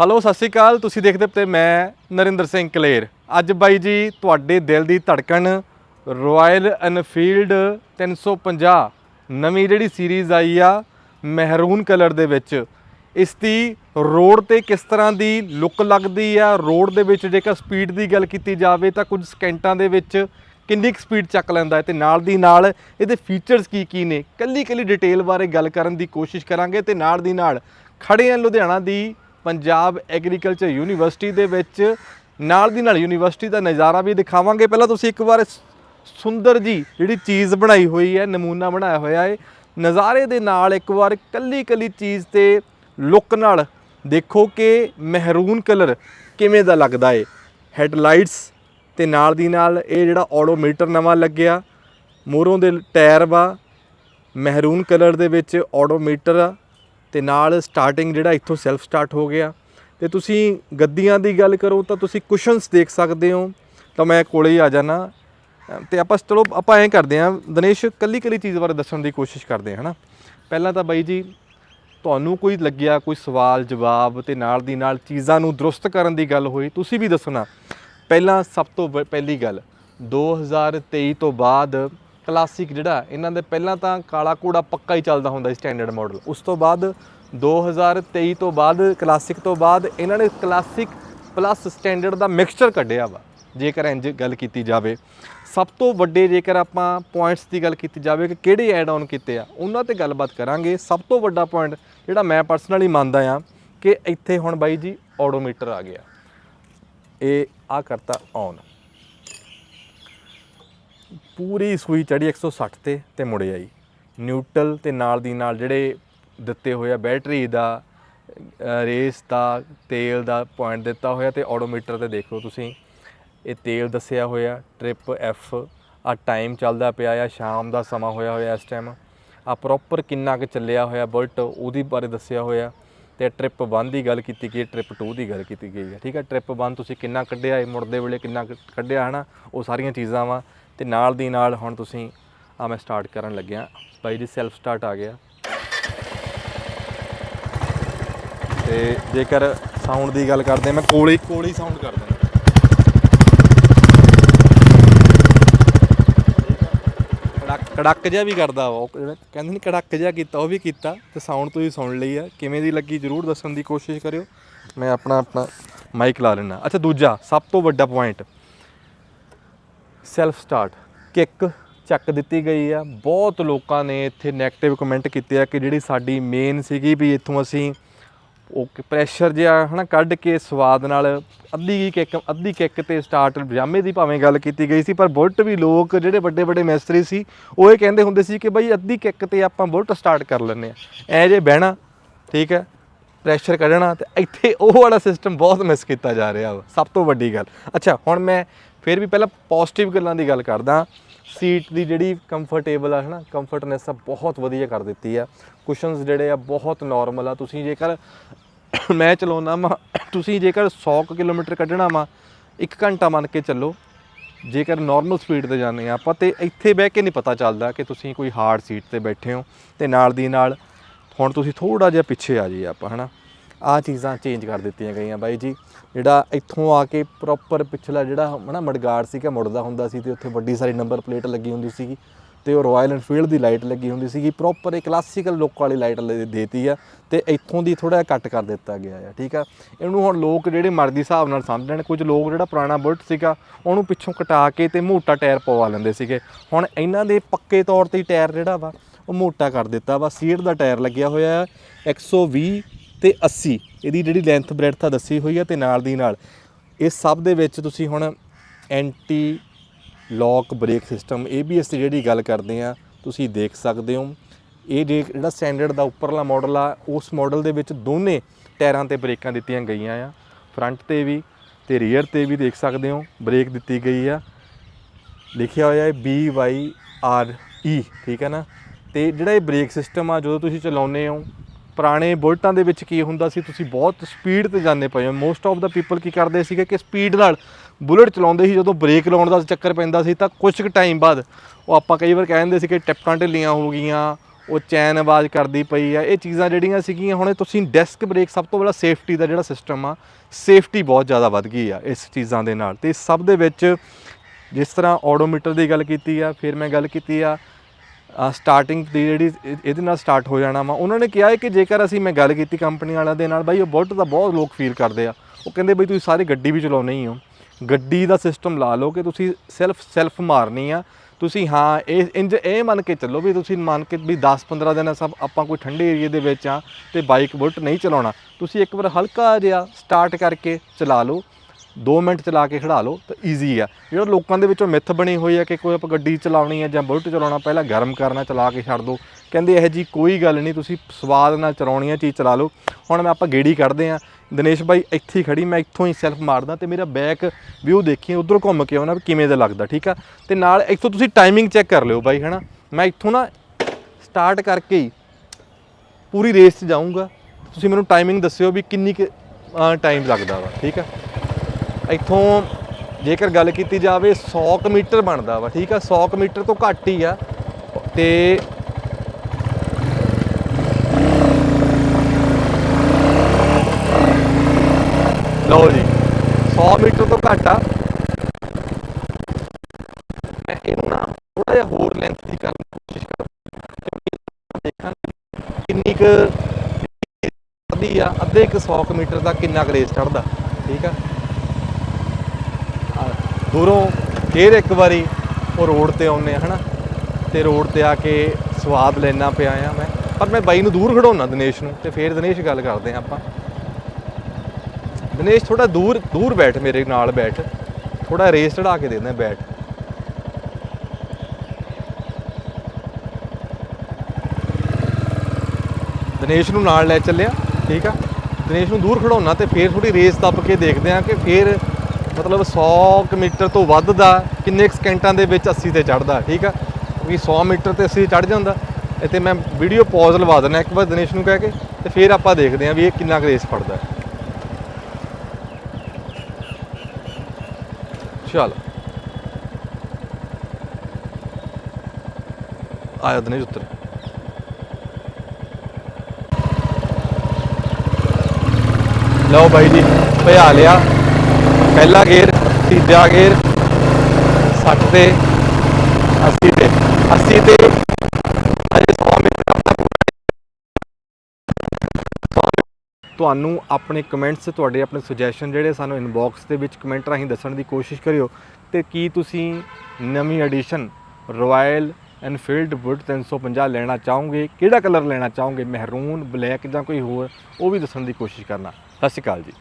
Hello ਸਤਿ ਸ਼੍ਰੀ ਅਕਾਲ। ਤੁਸੀਂ ਦੇਖਦੇ ਪਏ ਮੈਂ ਨਰਿੰਦਰ ਸਿੰਘ ਕਲੇਰ। ਅੱਜ ਬਾਈ ਜੀ, ਤੁਹਾਡੇ ਦਿਲ ਦੀ ਧੜਕਣ ਰਾਇਲ ਐਨਫੀਲਡ 350 ਨਵੀਂ ਜਿਹੜੀ ਸੀਰੀਜ਼ ਆਈ ਆ ਮਹਿਰੂਨ ਕਲਰ ਦੇ ਵਿੱਚ। ਇਸ ਦੀ ਰੋਡ ਤੇ ਕਿਸ ਤਰ੍ਹਾਂ ਦੀ ਲੁੱਕ ਲੱਗਦੀ ਆ ਰੋਡ ਦੇ ਵਿੱਚ ਜੇਕਰ ਸਪੀਡ ਦੀ ਗੱਲ ਕੀਤੀ ਜਾਵੇ, ਤਾਂ ਕੁਝ ਸਕਿੰਟਾਂ ਦੇ ਵਿੱਚ ਕਿੰਨੀ ਕੁ ਸਪੀਡ ਚੱਕ ਲੈਂਦਾ ਹੈ ਤੇ ਨਾਲ ਦੀ ਨਾਲ ਇਹਦੇ ਫੀਚਰਸ ਕੀ ਕੀ ਨੇ? ਕੱਲੀ ਕੱਲੀ ਡਿਟੇਲ ਬਾਰੇ ਗੱਲ ਕਰਨ ਦੀ ਕੋਸ਼ਿਸ਼ ਕਰਾਂਗੇ ਤੇ ਨਾਲ ਦੀ ਨਾਲ ਖੜੇ ਆ ਲੁਧਿਆਣਾ ਦੀ ਪੰਜਾਬ ਐਗਰੀਕਲਚਰ ਯੂਨੀਵਰਸਿਟੀ ਦੇ ਵਿੱਚ ਨਾਲ ਦੀ ਨਾਲ ਯੂਨੀਵਰਸਿਟੀ ਦਾ ਨਜ਼ਾਰਾ ਵੀ ਦਿਖਾਵਾਂਗੇ। ਪਹਿਲਾਂ ਤੁਸੀਂ ਇੱਕ ਵਾਰ ਸੁੰਦਰ ਜੀ ਜਿਹੜੀ ਚੀਜ਼ ਬਣਾਈ ਹੋਈ ਹੈ, ਨਮੂਨਾ ਬਣਾਇਆ ਹੋਇਆ ਹੈ, ਨਜ਼ਾਰੇ ਦੇ ਨਾਲ ਇੱਕ ਵਾਰ ਕੱਲੀ ਕੱਲੀ ਚੀਜ਼ ਤੇ ਲੁੱਕ ਨਾਲ ਦੇਖੋ ਕਿ ਮਹਿਰੂਨ ਕਲਰ ਕਿਵੇਂ ਦਾ ਲੱਗਦਾ ਹੈ ਹੈਡਲਾਈਟਸ ਤੇ ਨਾਲ ਦੀ ਨਾਲ ਇਹ ਜਿਹੜਾ ਆਡੋਮੀਟਰ ਨਵਾਂ ਲੱਗਿਆ, ਮੋਹਰੋਂ ਦੇ ਟਾਇਰ ਵਾ, ਮਹਿਰੂਨ ਕਲਰ ਦੇ ਵਿੱਚ ਆਡੋਮੀਟਰ ਆ ਤੇ ਨਾਲ ਸਟਾਰਟਿੰਗ ਜਿਹੜਾ ਇੱਥੋਂ ਸੈਲਫ ਸਟਾਰਟ ਹੋ ਗਿਆ। ਤੇ ਤੁਸੀਂ ਗੱਦੀਆਂ ਦੀ ਗੱਲ ਕਰੋ ਤਾਂ ਤੁਸੀਂ ਕੁਸ਼ਨਸ ਦੇਖ ਸਕਦੇ ਹੋ। ਤਾਂ ਮੈਂ ਕੋਲੇ ਹੀ ਆ ਜਾਣਾ ਅ, ਤੇ ਆਪਾਂ ਚਲੋ ਆਪਾਂ ਐਂ ਕਰਦੇ ਹਾਂ ਦਿਨੇਸ਼ ਕੱਲੀ ਕੱਲੀ ਚੀਜ਼ ਬਾਰੇ ਦੱਸਣ ਦੀ ਕੋਸ਼ਿਸ਼ ਕਰਦੇ ਹਾਂ ਹਨਾ। ਪਹਿਲਾਂ ਤਾਂ ਬਾਈ ਜੀ ਤੁਹਾਨੂੰ ਕੋਈ ਲੱਗਿਆ ਕੋਈ ਸਵਾਲ ਜਵਾਬ ਤੇ ਨਾਲ ਦੀ ਨਾਲ ਚੀਜ਼ਾਂ ਨੂੰ ਦਰੁਸਤ ਕਰਨ ਦੀ ਗੱਲ ਹੋਈ ਤੁਸੀਂ ਵੀ ਦੱਸਣਾ। ਪਹਿਲਾਂ ਸਭ ਤੋਂ ਵ- ਪਹਿਲੀ ਗੱਲ 2023 ਤੋਂ ਬਾਅਦ ਕਲਾਸਿਕ ਜਿਹੜਾ, ਇਹਨਾਂ ਦੇ ਪਹਿਲਾਂ ਤਾਂ ਕਾਲਾ ਕੋੜਾ ਪੱਕਾ ਹੀ ਚੱਲਦਾ ਹੁੰਦਾ ਸੀ ਸਟੈਂਡਰਡ ਮਾਡਲ। ਉਸ ਤੋਂ ਬਾਅਦ 2023 ਤੋਂ ਬਾਅਦ, ਕਲਾਸਿਕ ਤੋਂ ਬਾਅਦ ਇਹਨਾਂ ਨੇ ਕਲਾਸਿਕ ਪਲੱਸ ਸਟੈਂਡਰਡ ਦਾ ਮਿਕਸਚਰ ਕੱਢਿਆ ਵਾ, ਜੇਕਰ ਇੰਜ ਗੱਲ ਕੀਤੀ ਜਾਵੇ। ਸਭ ਤੋਂ ਵੱਡੇ ਜੇਕਰ ਆਪਾਂ ਪੁਆਇੰਟਸ ਦੀ ਗੱਲ ਕੀਤੀ ਜਾਵੇ ਕਿ ਕਿਹੜੇ ਐਡ ਆਨ ਕੀਤੇ ਆ, ਉਹਨਾਂ ਤੇ ਗੱਲਬਾਤ ਕਰਾਂਗੇ। ਸਭ ਤੋਂ ਵੱਡਾ ਪੁਆਇੰਟ ਜਿਹੜਾ ਮੈਂ ਪਰਸਨਲੀ ਮੰਨਦਾ ਆ ਕਿ ਇੱਥੇ ਹੁਣ ਬਾਈ ਜੀ ਆਡੋਮੀਟਰ ਆ ਗਿਆ। ਇਹ ਆ ਕਰਤਾ ਔਨ ਪੂਰੀ ਸੂਈ ਚੜੀ 160 ਤੇ ਤੇ ਮੁੜੇ ਆਈ। ਨਿਊਟਰਲ ਤੇ ਨਾਲ ਦੀ ਨਾਲ ਜਿਹੜੇ ਦਿੱਤੇ ਹੋਏ ਆ ਬੈਟਰੀ ਦਾ ਰੇਸ ਦਾ, ਤੇਲ ਦਾ ਪੁਆਇੰਟ ਦਿੱਤਾ ਹੋਇਆ ਤੇ ਆਡੋਮੀਟਰ ਤੇ ਦੇਖ ਲਓ ਤੁਸੀਂ। ਇਹ ਤੇਲ ਦੱਸਿਆ ਹੋਇਆ, ਟ੍ਰਿਪ ਐਫ, ਆ ਟਾਈਮ ਚੱਲਦਾ ਪਿਆ ਆ, ਸ਼ਾਮ ਦਾ ਸਮਾਂ ਹੋਇਆ ਹੋਇਆ ਇਸ ਟਾਈਮ ਆ ਪ੍ਰੋਪਰ ਕਿੰਨਾ ਕੁ ਚੱਲਿਆ ਹੋਇਆ ਬੁਲਟ, ਉਹਦੀ ਬਾਰੇ ਦੱਸਿਆ ਹੋਇਆ। ਤੇ ਟ੍ਰਿਪ 1 ਦੀ ਗੱਲ ਕੀਤੀ ਗਈ, ਟ੍ਰਿਪ 2 ਦੀ ਗੱਲ ਕੀਤੀ ਗਈ ਹੈ ਠੀਕ ਹੈ ਟ੍ਰਿਪ 1 ਤੁਸੀਂ ਕਿੰਨਾ ਕੱਢਿਆ, ਇਹ ਮੁੜਦੇ ਵੇਲੇ ਕਿੰਨਾ ਕੁ ਕੱਢਿਆ ਹਨਾ, ਉਹ ਸਾਰੀਆਂ ਚੀਜ਼ਾਂ ਵਾ। ਤੇ ਨਾਲ ਦੀ ਨਾਲ ਹੁਣ ਤੁਸੀਂ ਆ ਮੈਂ ਸਟਾਰਟ ਕਰਨ ਲੱਗਿਆ। ਬਾਈ ਜੀ ਸੈਲਫ ਸਟਾਰਟ ਆ ਗਿਆ। ਤੇ ਜੇਕਰ ਸਾਊਂਡ ਦੀ ਗੱਲ ਕਰਦੇ ਹਾਂ, ਮੈਂ ਕੋਲੇ ਕੋਲੇ ਸਾਊਂਡ ਕਰ ਦਿੰਦਾ। ਕੜਕ ਕੜਕ ਜਿਹਾ ਵੀ ਕਰਦਾ ਉਹ ਕਹਿੰਦੇ ਨਹੀਂ ਕੜਕ ਜਿਹਾ ਕੀਤਾ ਉਹ ਵੀ ਕੀਤਾ ਤੇ ਸਾਊਂਡ ਤੁਸੀਂ ਸੁਣ ਲਈ ਆ। ਕਿਵੇਂ ਦੀ ਲੱਗੀ ਜਰੂਰ ਦੱਸਣ ਦੀ ਕੋਸ਼ਿਸ਼ ਕਰਿਓ। ਮੈਂ ਆਪਣਾ ਆਪਣਾ ਮਾਈਕ ਲਾ ਲੈਣਾ ਅੱਛਾ ਦੂਜਾ ਸਭ ਤੋਂ ਵੱਡਾ ਪੁਆਇੰਟ ਸੈਲਫ ਸਟਾਰਟ ਕਿੱਕ ਚੱਕ ਦਿੱਤੀ ਗਈ ਆ। ਬਹੁਤ ਲੋਕਾਂ ਨੇ ਇੱਥੇ 네ਗੇਟਿਵ ਕਮੈਂਟ ਕੀਤੇ ਆ ਕਿ ਜਿਹੜੀ ਸਾਡੀ ਮੇਨ ਸੀਗੀ ਵੀ ਇੱਥੋਂ ਅਸੀਂ ਉਹ ਪ੍ਰੈਸ਼ਰ ਜਿਹਾ ਹਨਾ ਕੱਢ ਕੇ ਸਵਾਦ ਨਾਲ ਅੱਧੀ ਕਿੱਕ ਅੱਧੀ ਕਿੱਕ ਤੇ ਸਟਾਰਟ ਪਜਾਮੇ ਦੀ ਭਾਵੇਂ ਗੱਲ ਕੀਤੀ ਗਈ ਸੀ, ਪਰ ਬੁਲਟ ਵੀ ਲੋਕ ਜਿਹੜੇ ਵੱਡੇ ਵੱਡੇ ਮਿਸਤਰੀ ਸੀ, ਉਹ ਇਹ ਕਹਿੰਦੇ ਹੁੰਦੇ ਸੀ ਕਿ ਬਈ ਅੱਧੀ ਕਿੱਕ ਤੇ ਆਪਾਂ ਬੁਲਟ ਸਟਾਰਟ ਕਰ ਲੈਂਦੇ ਆ। ਐ ਜੇ ਬਹਿਣਾ, ਠੀਕ ਹੈ? ਪ੍ਰੈਸ਼ਰ ਕੱਢਣਾ ਤੇ ਇੱਥੇ ਉਹ ਵਾਲਾ ਸਿਸਟਮ ਬਹੁਤ ਮਿਸ ਕੀਤਾ ਜਾ ਰਿਹਾ ਵਾ, ਸਭ ਤੋਂ ਵੱਡੀ ਗੱਲ। ਅੱਛਾ, ਹੁਣ ਮੈਂ ਫਿਰ ਵੀ ਪਹਿਲਾਂ ਪੋਜ਼ਿਟਿਵ ਗੱਲਾਂ ਦੀ ਗੱਲ ਕਰਦਾ। ਸੀਟ ਦੀ ਜਿਹੜੀ ਕੰਫਰਟੇਬਲ ਆ, ਹਨਾ ਕੰਫਰਟਨੈਸ ਆ, ਬਹੁਤ ਵਧੀਆ ਕਰ ਦਿੱਤੀ ਆ। ਕੁਸ਼ਨਸ ਜਿਹੜੇ ਆ, ਬਹੁਤ ਨਾਰਮਲ ਆ। ਤੁਸੀਂ ਜੇਕਰ ਮੈਂ ਚਲਾਉਣਾ ਵਾ, ਤੁਸੀਂ ਜੇਕਰ 100 ਕੁ ਕਿਲੋਮੀਟਰ ਕੱਢਣਾ ਵਾ 1 ਘੰਟਾ ਮੰਨ ਕੇ ਚੱਲੋ, ਜੇਕਰ ਨਾਰਮਲ ਸਪੀਡ ਤੇ ਜਾਂਦੇ ਆ ਆਪਾਂ ਤੇ ਇੱਥੇ ਬਹਿ ਕੇ ਨਹੀਂ ਪਤਾ ਚੱਲਦਾ ਕਿ ਤੁਸੀਂ ਕੋਈ ਹਾਰਡ ਸੀਟ ਤੇ ਬੈਠੇ ਹੋ ਤੇ ਨਾਲ ਦੀ ਨਾਲ ਹੁਣ ਤੁਸੀਂ ਥੋੜਾ ਜਿਹਾ ਪਿੱਛੇ ਆ ਜਾਈਏ ਆਪਾਂ, ਹਨਾ? ਆ ਚੀਜ਼ਾਂ ਚੇਂਜ ਕਰ ਦਿੱਤੀਆਂ ਗਈਆਂ ਬਾਈ ਜੀ। ਜਿਹੜਾ ਇੱਥੋਂ ਆ ਕੇ ਪ੍ਰੋਪਰ ਪਿਛਲਾ ਜਿਹੜਾ, ਹਨਾ, ਮੜਗਾੜ ਸੀਗਾ, ਮੁੜਦਾ ਹੁੰਦਾ ਸੀ ਤੇ ਉੱਥੇ ਵੱਡੀ ਸਾਰੀ ਨੰਬਰ ਪਲੇਟ ਲੱਗੀ ਹੁੰਦੀ ਸੀਗੀ। ਤੇ ਉਹ ਰਾਇਲ ਐਨਫੀਲਡ ਦੀ ਲਾਈਟ ਲੱਗੀ ਹੁੰਦੀ ਸੀਗੀ ਪ੍ਰੋਪਰ ਇਹ ਕਲਾਸੀਕਲ ਲੁੱਕ ਵਾਲੀ ਲਾਈਟ ਦੇਤੀ ਆ ਤੇ ਇੱਥੋਂ ਦੀ ਥੋੜਾ ਜਿਹਾ ਕੱਟ ਕਰ ਦਿੱਤਾ ਗਿਆ ਆ, ਠੀਕ ਆ? ਇਹਨੂੰ ਹੁਣ ਲੋਕ ਜਿਹੜੇ ਮਰਜ਼ੀ ਹਿਸਾਬ ਨਾਲ ਸਮਝ ਲੈਣ, ਕੁਝ ਲੋਕ ਜਿਹੜਾ ਪੁਰਾਣਾ ਬੁਲਟ ਸੀਗਾ, ਉਹਨੂੰ ਪਿੱਛੋਂ ਕਟਾ ਕੇ ਤੇ ਮੋਟਾ ਟਾਇਰ ਪਵਾ ਲੈਂਦੇ ਸੀਗੇ। ਹੁਣ ਇਹਨਾਂ ਦੇ ਪੱਕੇ ਤੌਰ ਤੇ ਟਾਇਰ ਜਿਹੜਾ ਵਾ, ਉਹ ਮੋਟਾ ਕਰ ਦਿੱਤਾ ਵਾ ਸੀਟ ਦਾ ਟਾਇਰ ਲੱਗਿਆ ਹੋਇਆ ਹੈ 120 ਤੇ 80 ਇਹਦੀ ਜਿਹੜੀ ਲੈਂਥ ਬ੍ਰੈਡਥ ਆ ਦੱਸੀ ਹੋਈ ਆ ਤੇ ਨਾਲ ਦੀ ਨਾਲ। ਇਹ ਸਭ ਦੇ ਵਿੱਚ ਤੁਸੀਂ ਹੁਣ anti lock brake system ABS ਦੀ ਜਿਹੜੀ ਗੱਲ ਕਰਦੇ ਆ ਤੁਸੀਂ ਦੇਖ ਸਕਦੇ ਹੋ। ਇਹ ਜੇ- ਜਿਹੜਾ ਸਟੈਂਡਰਡ ਦਾ ਉੱਪਰਲਾ ਮਾਡਲ ਆ, ਉਸ ਮਾਡਲ ਦੇ ਵਿੱਚ ਦੋਨੇ ਟਾਇਰਾਂ ਤੇ ਬ੍ਰੇਕਾਂ ਦਿੱਤੀਆਂ ਗਈਆਂ ਆ। ਫਰੰਟ ਤੇ ਵੀ ਤੇ ਰੀਅਰ ਤੇ ਵੀ ਦੇਖ ਸਕਦੇ ਹੋ ਬ੍ਰੇਕ ਦਿੱਤੀ ਗਈ ਆ। ਲਿਖਿਆ ਹੋਇਆ ਹੈ B Y R E ਠੀਕ ਹੈ ਨਾ? ਤੇ ਜਿਹੜਾ ਇਹ ਬ੍ਰੇਕ ਸਿਸਟਮ ਆ, ਜਦੋਂ ਤੁਸੀਂ ਚਲਾਉਂਦੇ ਹੋ ਪੁਰਾਣੇ ਬੁਲਟਾਂ ਦੇ ਵਿੱਚ ਕੀ ਹੁੰਦਾ ਸੀ, ਤੁਸੀਂ ਬਹੁਤ ਸਪੀਡ ਤੇ ਜਾਂਦੇ ਪਏ ਹੋ। ਮੋਸਟ ਆਫ ਦਾ ਪੀਪਲ ਕੀ ਕਰਦੇ ਸੀਗੇ ਕਿ ਸਪੀਡ ਨਾਲ ਬੁਲਟ ਚਲਾਉਂਦੇ ਸੀ, ਜਦੋਂ ਬ੍ਰੇਕ ਲਾਉਣ ਦਾ ਚੱਕਰ ਪੈਂਦਾ ਸੀ, ਤਾਂ ਕੁਝ ਕੁ ਟਾਈਮ ਬਾਅਦ ਉਹ ਆਪਾਂ ਕਈ ਵਾਰ ਕਹਿ ਦਿੰਦੇ ਸੀ ਕਿ ਟਿਪਕਾਂ ਢਿੱਲੀਆਂ ਹੋ ਗਈਆਂ, ਉਹ ਚੈਨ ਆਵਾਜ਼ ਕਰਦੀ ਪਈ ਆ, ਇਹ ਚੀਜ਼ਾਂ ਜਿਹੜੀਆਂ ਸੀਗੀਆਂ, ਹੁਣ ਤੁਸੀਂ ਡੈਸਕ ਬ੍ਰੇਕ ਸਭ ਤੋਂ ਪਹਿਲਾਂ ਸੇਫਟੀ ਦਾ ਜਿਹੜਾ ਸਿਸਟਮ ਆ ਸੇਫਟੀ ਬਹੁਤ ਜ਼ਿਆਦਾ ਵੱਧ ਗਈ ਆ ਇਸ ਚੀਜ਼ਾਂ ਦੇ ਨਾਲ। ਤੇ ਸਭ ਦੇ ਵਿੱਚ ਜਿਸ ਤਰ੍ਹਾਂ ਆਡੋਮੀਟਰ ਦੀ ਗੱਲ ਕੀਤੀ ਆ, ਫਿਰ ਮੈਂ ਗੱਲ ਕੀਤੀ ਆ ਸਟਾਰਟਿੰਗ ਦੀ ਜਿਹੜੀ ਇਹ- ਇਹਦੇ ਨਾਲ ਸਟਾਰਟ ਹੋ ਜਾਣਾ ਵਾ। ਉਹਨਾਂ ਨੇ ਕਿਹਾ ਹੈ ਕਿ ਜੇਕਰ ਅਸੀਂ, ਮੈਂ ਗੱਲ ਕੀਤੀ ਕੰਪਨੀ ਵਾਲਿਆਂ ਦੇ ਨਾਲ, ਬਾਈ ਉਹ ਬੁਲਟ ਦਾ ਬਹੁਤ ਲੋਕ ਫੀਲ ਕਰਦੇ ਆ। ਉਹ ਕਹਿੰਦੇ, ਬਈ ਤੁਸੀਂ ਸਾਰੇ ਗੱਡੀ ਵੀ ਚਲਾਉਣੇ ਹੀ ਹੋ ਗੱਡੀ ਦਾ ਸਿਸਟਮ ਲਾ ਲਓ ਕਿ ਤੁਸੀਂ ਸੈਲਫ ਸੈਲਫ ਮਾਰਨੀ ਆ। ਤੁਸੀਂ ਹਾਂ, ਇਹ ਇੰਜ ਇਹ ਮੰਨ ਕੇ ਚੱਲੋ ਵੀ ਤੁਸੀਂ ਮੰਨ ਕੇ ਵੀ 10-15 ਦਿਨ ਸਭ, ਆਪਾਂ ਕੋਈ ਠੰਡੇ ਏਰੀਏ ਦੇ ਵਿੱਚ ਆ ਤੇ ਬਾਈਕ ਬੁਲਟ ਨਹੀਂ ਚਲਾਉਣਾ। ਤੁਸੀਂ ਇੱਕ ਵਾਰ ਹਲਕਾ ਜਿਹਾ ਸਟਾਰਟ ਕਰਕੇ ਚਲਾ ਲਓ। 2 ਮਿੰਟ ਚਲਾ ਕੇ ਖੜਾ ਲਓ, ਤਾਂ ਈਜ਼ੀ ਆ। ਜਿਹੜਾ ਲੋਕਾਂ ਦੇ ਵਿੱਚੋਂ ਮਿੱਥ ਬਣੀ ਹੋਈ ਹੈ ਕਿ ਕੋਈ ਆਪਾਂ ਗੱਡੀ ਚਲਾਉਣੀ ਹੈ ਜਾਂ ਬੁਲਟ ਚਲਾਉਣਾ, ਪਹਿਲਾਂ ਗਰਮ ਕਰਨਾ, ਚਲਾ ਕੇ ਛੱਡ ਦਿਓ ਕਹਿੰਦੇ ਇਹ ਜੀ ਕੋਈ ਗੱਲ ਨਹੀਂ, ਤੁਸੀਂ ਸਵਾਦ ਨਾਲ ਚਲਾਉਣੀ ਹੈ ਚੀਜ਼ ਚਲਾ ਲਓ। ਹੁਣ ਮੈਂ ਆਪਾਂ ਗੇੜੀ ਕੱਢਦੇ ਆ। ਦਿਨੇਸ਼ ਭਾਈ ਇੱਥੇ ਹੀ ਖੜੀ, ਮੈਂ ਇੱਥੋਂ ਹੀ ਸੈਲਫ ਮਾਰਦਾ ਤੇ ਮੇਰਾ ਬੈਕ ਵਿਊ ਦੇਖੀਏ ਉਧਰ ਘੁੰਮ ਕੇ ਆਉਣਾ ਵੀ ਕਿਵੇਂ ਦਾ ਲੱਗਦਾ, ਠੀਕ ਆ? ਤੇ ਨਾਲ ਇੱਥੋਂ ਤੁਸੀਂ ਟਾਈਮਿੰਗ ਚੈੱਕ ਕਰ ਲਿਓ ਬਾਈ, ਹਨਾ? ਮੈਂ ਇੱਥੋਂ ਨਾ ਸਟਾਰਟ ਕਰਕੇ ਹੀ ਪੂਰੀ ਰੇਸ 'ਚ ਜਾਊਂਗਾ। ਤੁਸੀਂ ਮੈਨੂੰ ਟਾਈਮਿੰਗ ਦੱਸਿਓ ਵੀ ਕਿੰਨੀ ਕੁ ਟਾਈਮ ਲੱਗਦਾ ਵਾ, ਠੀਕ ਆ? ਇੱਥੋਂ ਜੇਕਰ ਗੱਲ ਕੀਤੀ ਜਾਵੇ 100 ਕੁ ਮੀਟਰ ਬਣਦਾ ਵਾ ਠੀਕ ਆ? 100 ਕੁ ਮੀਟਰ ਤੋਂ ਘੱਟ ਹੀ ਆ। ਤੇ ਲਓ ਜੀ 100 ਮੀਟਰ ਤੋਂ ਘੱਟ ਆ। ਮੈਂ ਇਹਨੂੰ ਨਾ ਥੋੜਾ ਜਿਹਾ ਹੋਰ ਲੈਂਥ ਦੀ ਕਰਨ ਦੀ ਕੋਸ਼ਿਸ਼ ਕਰਾਂ। ਦੇਖਾਂ ਕਿੰਨੀ ਕੁ ਅੱਧੀ ਆ ਅੱਧੇ ਕੁ 100 ਕੁ ਮੀਟਰ ਦਾ ਕਿੰਨਾ ਕੁ ਰੇਸ ਚੜਦਾ ਠੀਕ ਆ, ਦੂਰੋਂ ਫੇਰ ਇੱਕ ਵਾਰੀ ਉਹ ਰੋਡ ਤੇ ਆਉਨੇ ਆ, ਹਨਾ? ਤੇ ਰੋਡ ਤੇ ਆ ਕੇ ਸਵਾਦ ਲੈਣਾ ਪਿਆ ਆ ਮੈਂ। ਪਰ ਮੈਂ ਬਾਈ ਨੂੰ ਦੂਰ ਖੜਾਉਣਾ ਦਿਨੇਸ਼ ਨੂੰ ਤੇ ਫੇਰ ਦਿਨੇਸ਼ ਗੱਲ ਕਰਦੇ ਆ ਆਪਾਂ। ਦਿਨੇਸ਼ ਥੋੜਾ ਦੂਰ ਦੂਰ ਬੈਠ ਮੇਰੇ ਨਾਲ ਬੈਠ। ਥੋੜਾ ਰੇਸ ਚੜਾ ਕੇ ਦੇ ਦੇ ਬੈਠ। ਦਿਨੇਸ਼ ਨੂੰ ਨਾਲ ਲੈ ਚੱਲਿਆ, ਠੀਕ ਆ? ਦਿਨੇਸ਼ ਨੂੰ ਦੂਰ ਖੜਾਉਣਾ ਤੇ ਫੇਰ ਥੋੜੀ ਰੇਸ ਦੱਬ ਕੇ ਦੇਖਦੇ ਆ ਕਿ ਫੇਰ ਮਤਲਬ 100 ਕੁ ਮੀਟਰ ਤੋਂ ਵੱਧ ਦਾ ਕਿੰਨੇ ਕੁ ਸਕਿੰਟਾਂ ਦੇ ਵਿੱਚ 80 ਤੇ ਚੜਦਾ ਠੀਕ ਆ? ਕਿਉਂਕਿ 100 ਮੀਟਰ ਤੇ 80 ਚੜ ਜਾਂਦਾ। ਇੱਥੇ ਮੈਂ ਵੀਡੀਓ ਪੌਜ਼ ਲਵਾ ਦਿੰਦਾ ਇੱਕ ਵਾਰ ਦਿਨੇਸ਼ ਨੂੰ ਕਹਿ ਕੇ, ਤੇ ਫਿਰ ਆਪਾਂ ਦੇਖਦੇ ਆ ਵੀ ਇਹ ਕਿੰਨਾ ਕੁ ਰੇਸ ਫੜਦਾ। ਹੈ। ਚੱਲ। ਆਇਆ ਦਿਨੇਸ਼ ਉੱਤਰ। ਲਓ ਬਾਈ ਜੀ, ਭਜਾ ਲਿਆ। ਪਹਿਲਾ ਗੇਅਰ ਤੀਜਾ ਗੇਅਰ 60 ਤੇ 80 ਤੇ। 80 ਤੇ ਅਜੇ 100 ਮੀਟਰ ਆਪਣਾ ਤੁਹਾਨੂੰ ਆਪਣੇ ਕਮੈਂਟਸ, ਤੁਹਾਡੇ ਆਪਣੇ ਸੁਜੈਸ਼ਨ ਜਿਹੜੇ ਸਾਨੂੰ ਇਨਬਾਕਸ ਦੇ ਵਿੱਚ ਕਮੈਂਟ ਰਾਹੀਂ ਦੱਸਣ ਦੀ ਕੋਸ਼ਿਸ਼ ਕਰਿਓ। ਤੇ ਕੀ ਤੁਸੀਂ ਨਵੀਂ ਐਡੀਸ਼ਨ ਰਾਇਲ ਐਨਫੀਲਡ ਵੁੱਡ 350 ਲੈਣਾ ਚਾਹੋਗੇ? ਕਿਹੜਾ ਕਲਰ ਲੈਣਾ ਚਾਹੋਗੇ? ਮਹਿਰੂਨ ਬਲੈਕ ਜਾਂ ਕੋਈ ਹੋਰ? ਉਹ ਵੀ ਦੱਸਣ ਦੀ ਕੋਸ਼ਿਸ਼ ਕਰਨਾ। ਸਤਿ ਸ਼੍ਰੀ ਅਕਾਲ ਜੀ।